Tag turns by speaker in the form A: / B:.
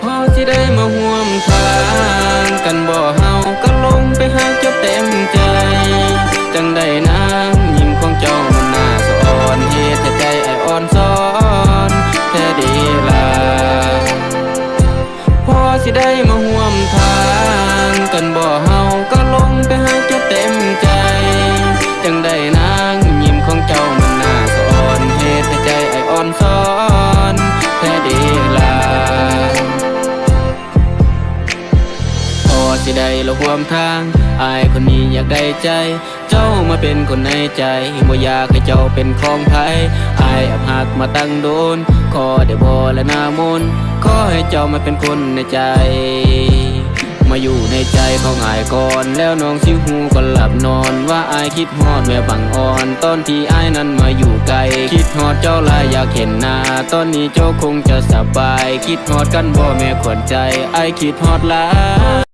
A: พอที่ได้มาห่วมทางกันบ่เฮาก็ลงไปหาเจ้าเต็มใจ จังได้นางยิ้มของเจ้ามันน่าสอนเหตุใจไออ่อนซ้อนแท้ดีละพอที่ได้มาห่วมทางกันบ่เฮา ได้ละห่วมทางอายคนนี้อยากได้ใจ เจ้ามาเป็นคนในใจบ่อยากให้เจ้าเป็นของไผอายอับหักมาตั้งโดน ขอได้บ่และนามนขอให้เจ้ามาเป็นคนในใจมาอยู่ในใจของอายก่อน แล้วน้องสิหูก็หลับนอน ว่าอายคิดฮอดแม่บังอ่อน ตอนที่อายนั้นมาอยู่ไกล คิดฮอดเจ้าลายอยากเห็นหน้า ตอนนี้เจ้าคงจะสบาย คิดฮอดกันบ่แม่ขวัญใจอายคิดฮอดลา